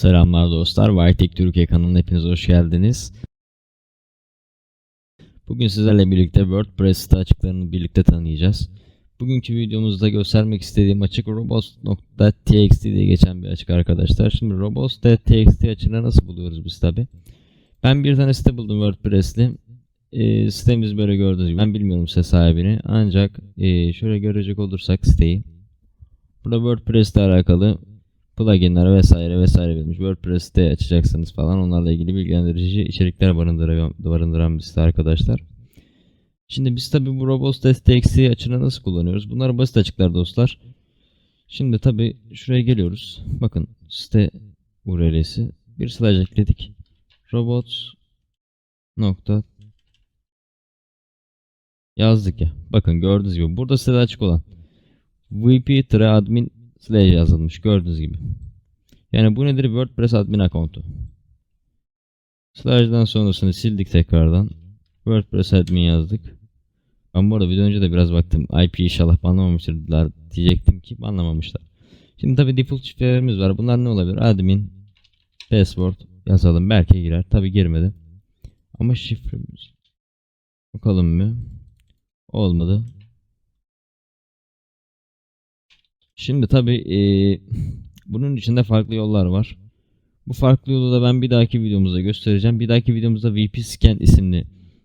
Selamlar dostlar. Whitech Türkiye kanalına hepiniz hoş geldiniz. Bugün sizlerle birlikte WordPress site açıklarını birlikte tanıyacağız. Bugünkü videomuzda göstermek istediğim açık robots.txt diye geçen bir açık arkadaşlar. Şimdi robots.txt açığını nasıl buluyoruz biz tabi? Ben bir tane site buldum WordPress'li. E, sitemiz böyle gördüğünüz gibi. Ben bilmiyorum site sahibini. Ancak e, şöyle görecek olursak siteyi. Burada WordPress ile alakalı pluginler vesaire vesaire verilmiş. WordPress'te açacaksınız falan. Onlarla ilgili bilgilendirici içerikler barındıran, barındıran bir site arkadaşlar. Şimdi biz tabi bu robots.txt açığını nasıl kullanıyoruz? Bunlar basit açıklar dostlar. Şimdi tabi şuraya geliyoruz. Bakın site URL'si. Bir slash ekledik. Robots nokta yazdık ya. Bakın gördüğünüz gibi burada sitede açık olan vp admin slash yazılmış gördüğünüz gibi. Yani bu nedir? WordPress admin akontu. Slash'dan sonrasını sildik tekrardan. WordPress admin yazdık. Ben bu arada video önce de biraz baktım. IP inşallah banlamamıştırlar diyecektim ki banlamamışlar. Şimdi tabi default şifrelerimiz var. Bunlar ne olabilir? Admin password yazalım. Belki girer. Tabi girmedi. Ama şifremiz bakalım mı? Olmadı. Şimdi tabi bunun içinde farklı yollar var. Bu farklı yolu da ben bir dahaki videomuzda göstereceğim. Bir dahaki videomuzda VP Scan isimli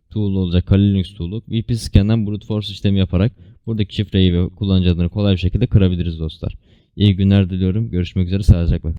tool olacak. Kali Linux tool'u. VP brute force işlemi yaparak buradaki şifreyi ve kullanıcı adını kolay bir şekilde kırabiliriz dostlar. İyi günler diliyorum. Görüşmek üzere. Sağlıcakla.